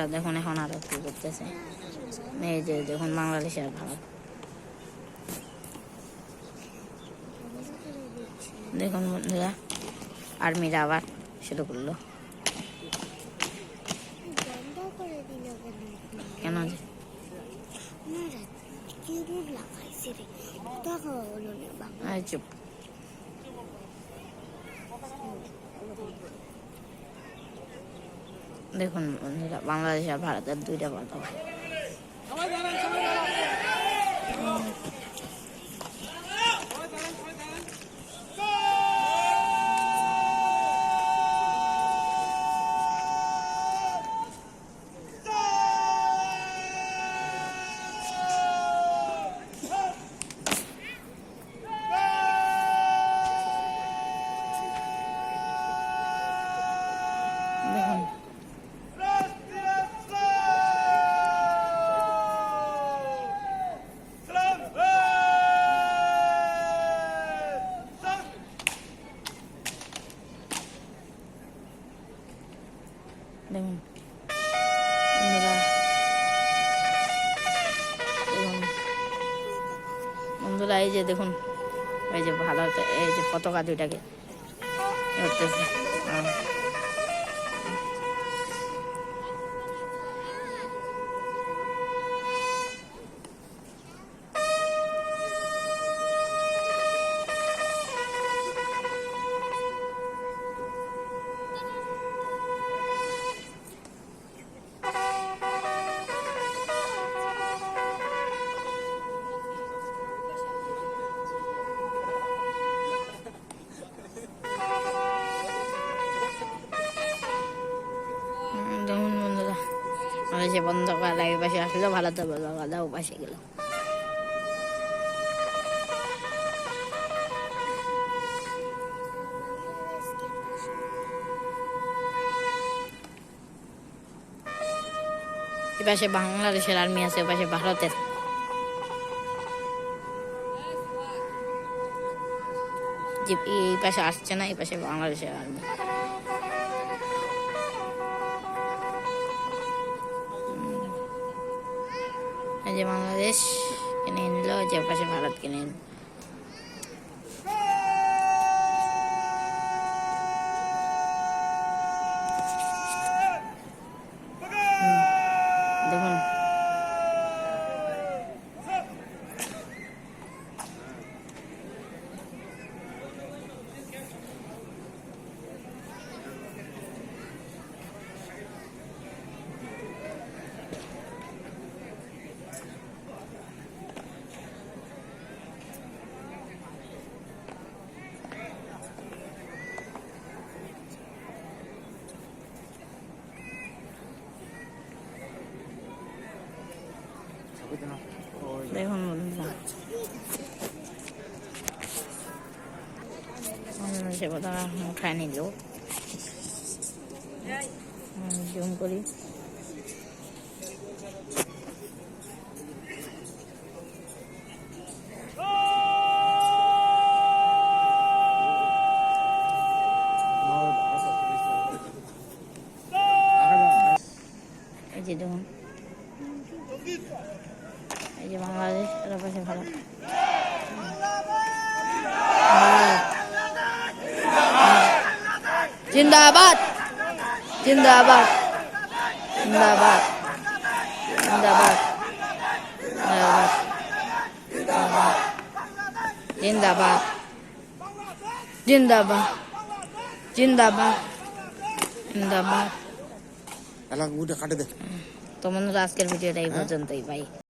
মেয়েরা দেখুন এখন আর কি করতেছে। মেয়েদের যে দেখুন বাংলাদেশের ভাব দেখুন বন্ধুরা আর্মিরা আবার শুরু করল। কেন চুপ। দেখুন বন্ধুরা বাংলাদেশ আর ভারতের দুইটা পতাকা দেখুন দেখুন দেখুন বন্ধুরা এই যে দেখুন এই যে ভালো এই যে পতাকা দুইটাকে। করতেছে আমাদের বন্ধ করা এই পাশে আসলো ভালো তো বলো গাদা ও পাশে গেল এই পাশে বাংলাদেশের আর্মি আছে ও পাশে ভারতের এই পাশে আসছে না, এই পাশে বাংলাদেশের আর্মি। যে বাংলাদেশ কিনে নিল যে পাশে ভারত কিনে নিল। 내가 먼저 오늘 제보다 못하는 요 용거리 এই যে দেখুন এই যে বাংলাদেশ এর পাশে ভারত। জিন্দাবাদ। জিন্দাবাদ। জিন্দাবাদ। জিন্দাবাদ। জিন্দাবাদ। জিন্দাবাদ। জিন্দাবাদ। জিন্দাবাদ। এলাকা উঠে কাটে দে তো বন্ধুরা আজকের ভিডিওটা এই পর্যন্তই বাই